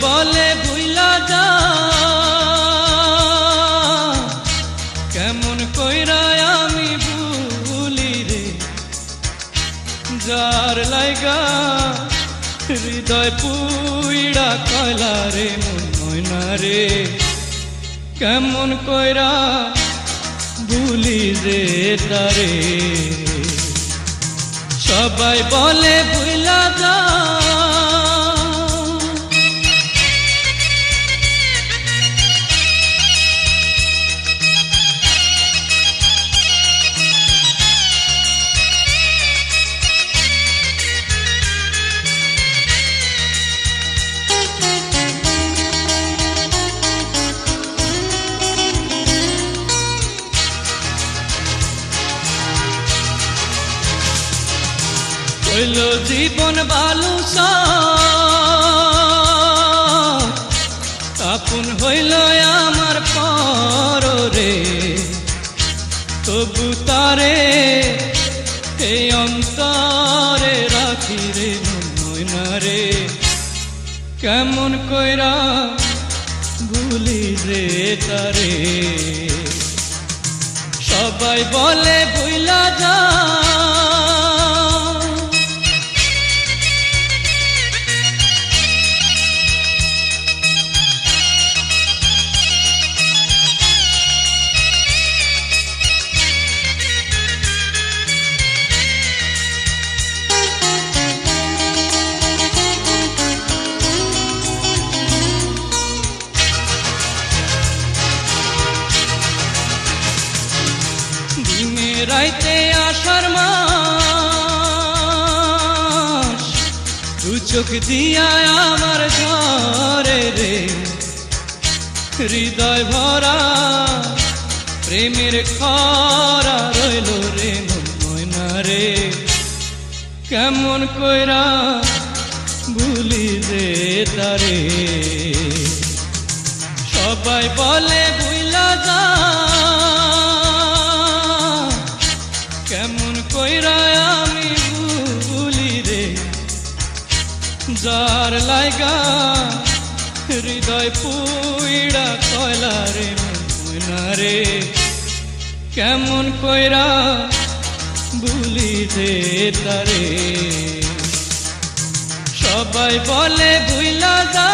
বলে ভুইলা যা। কেমন কইরা আমি ভুলি রে। যার লাইগা হৃদয় পুইড়া কয়লা রে, মন ময়না রে। কেমন কইরা ভুলি রে তারে। সবাই বলে ভুইলা হইল জীবন বালু আপন হইল আমার পর রে তবু তারে এই অন্তরে রাখি রে ময়না রে কেমন কইরা ভুলি রে তারে। সবাই বলে রাইতে আসার দু চোখ দিয়া আমার ঝরে রে। হৃদয় ভরা, প্রেমের খরা রইল রে ময়না রে। কেমন কইরা ভুলি রে তারে। সবাই বলে ভুইলা যা যার লাইগা, হৃদয় পুইড়া কয়লা রে, ময়না রে। কেমন কইরা ভুলি দে তারে। সবাই বলে ভুইলা যা